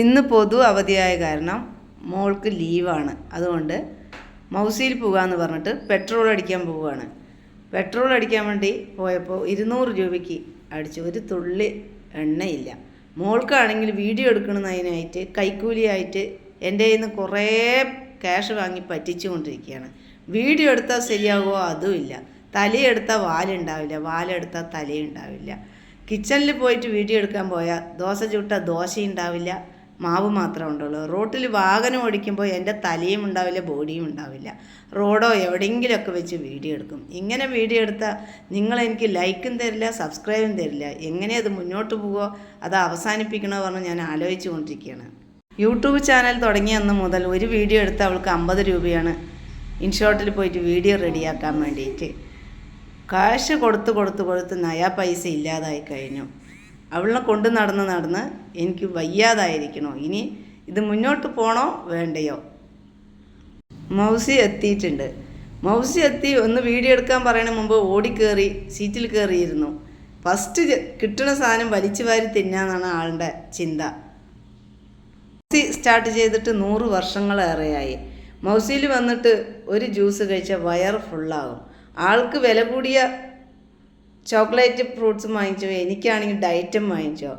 ഇന്ന് പൊതു അവധിയായ കാരണം മോൾക്ക് ലീവാണ്. അതുകൊണ്ട് മൗസിയിൽ പോകാമെന്ന് പറഞ്ഞിട്ട് പെട്രോൾ അടിക്കാൻ പോവുകയാണ്. പെട്രോൾ അടിക്കാൻ വേണ്ടി പോയപ്പോൾ ഇരുന്നൂറ് രൂപയ്ക്ക് അടിച്ചു. ഒരു തുള്ളി എണ്ണയില്ല. മോൾക്കാണെങ്കിൽ വീഡിയോ എടുക്കണമെന്നതിനായിട്ട് കൈക്കൂലിയായിട്ട് എന്റെ കയ്യിൽ നിന്ന് കുറേ ക്യാഷ് വാങ്ങി പറ്റിച്ചു കൊണ്ടിരിക്കുകയാണ് വീഡിയോ എടുത്താൽ ശരിയാകുമോ അതുമില്ല തലയെടുത്താൽ വാലുണ്ടാവില്ല. വാലെടുത്താൽ തലയുണ്ടാവില്ല കിച്ചണിൽ പോയിട്ട് വീഡിയോ എടുക്കാൻ പോയാൽ ദോശ ചുട്ട ദോശ ഉണ്ടാവില്ല മാവ് മാത്രമേ ഉണ്ടാവുള്ളൂ റോട്ടിൽ വാഹനം ഓടിക്കുമ്പോൾ എന്റെ തലയും ഉണ്ടാവില്ല ബോഡിയും ഉണ്ടാവില്ല. റോഡോ എവിടെയെങ്കിലുമൊക്കെ വെച്ച് വീഡിയോ എടുക്കും. ഇങ്ങനെ വീഡിയോ എടുത്താൽ നിങ്ങൾ എനിക്ക് ലൈക്കും തരില്ല സബ്സ്ക്രൈബും തരില്ല. എങ്ങനെ അത് മുന്നോട്ട് പോകുമോ അത് അവസാനിപ്പിക്കണോ പറഞ്ഞ് ഞാൻ ആലോചിച്ചു കൊണ്ടിരിക്കുകയാണ് യൂട്യൂബ് ചാനൽ തുടങ്ങിയ അന്ന് മുതൽ ഒരു വീഡിയോ എടുത്ത് അവൾക്ക് അമ്പത് രൂപയാണ്. ഇൻഷോട്ടിൽ പോയിട്ട് വീഡിയോ റെഡിയാക്കാൻ വേണ്ടിയിട്ട്. കാശ് കൊടുത്ത് കൊടുത്ത് കൊടുത്ത് നയാ പൈസ ഇല്ലാതായി കഴിഞ്ഞു. അവളെ കൊണ്ട് നടന്ന് നടന്ന് എനിക്ക് വയ്യാതായിരിക്കണോ? ഇനി ഇത് മുന്നോട്ട് പോണോ? വേണ്ടയോ? മൗസി എത്തിയിട്ടുണ്ട്. മൗസി എത്തി ഒന്ന് വീഡിയോ എടുക്കാൻ പറയണ മുമ്പ് ഓടിക്കേറി സീറ്റിൽ കയറിയിരുന്നു ഫസ്റ്റ് കിട്ടുന്ന സാധനം വലിച്ചു വാരി തിന്നാന്നാണ് ആളുടെ ചിന്ത. മൗസി സ്റ്റാർട്ട് ചെയ്തിട്ട് നൂറ് വർഷങ്ങളേറെയായി. മൗസിയിൽ വന്നിട്ട് ഒരു ജ്യൂസ് കഴിച്ചാൽ വയർ ഫുള്ളാകും ആൾക്ക് വില കൂടിയ ചോക്ലേറ്റ് ഫ്രൂട്ട്സ് വാങ്ങിച്ചോ എനിക്കാണെങ്കിൽ ഡയറ്റും വാങ്ങിച്ചോ.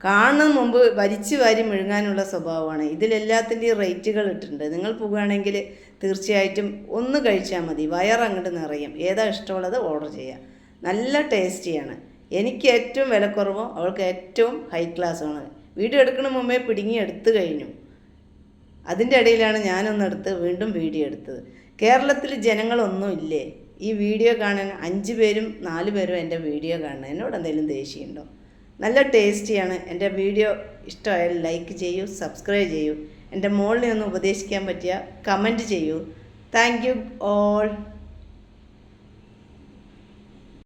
കാണുന്ന മുമ്പ് വലിച്ചു വാരി മുഴുങ്ങാനുള്ള സ്വഭാവമാണ്. ഇതിലെല്ലാത്തിന്റെയും റേറ്റുകൾ ഇട്ടിട്ടുണ്ട്. നിങ്ങൾ പോകുകയാണെങ്കിൽ തീർച്ചയായിട്ടും ഒന്ന് കഴിച്ചാൽ മതി. വയർ അങ്ങോട്ട് നിറയും. ഏതാ ഇഷ്ടമുള്ളത് ഓർഡർ ചെയ്യാം നല്ല ടേസ്റ്റിയാണ്. എനിക്ക് ഏറ്റവും വിലക്കുറവും അവൾക്ക് ഏറ്റവും ഹൈ ക്ലാസ്സുമാണ് വീഡിയോ എടുക്കണ മുമ്പേ പിടുങ്ങി എടുത്തു കഴിഞ്ഞു. അതിന്റെ ഇടയിലാണ് ഞാനൊന്നെടുത്ത് വീണ്ടും വീഡിയോ എടുത്തത്. കേരളത്തിൽ ജനങ്ങളൊന്നും ഇല്ലേ? ഈ വീഡിയോ കാണാൻ അഞ്ച് പേരും നാല് പേരും എന്റെ വീഡിയോ കാണണം. എന്നോട് എന്തെങ്കിലും ദേഷ്യമുണ്ടോ? നല്ല ടേസ്റ്റിയാണ്. എന്റെ വീഡിയോ ഇഷ്ടമായാൽ ലൈക്ക് ചെയ്യൂ സബ്സ്ക്രൈബ് ചെയ്യൂ. എന്റെ മോളിനെ ഒന്ന് ഉപദേശിക്കാൻ പറ്റിയ കമന്റ് ചെയ്യൂ. Thank you all.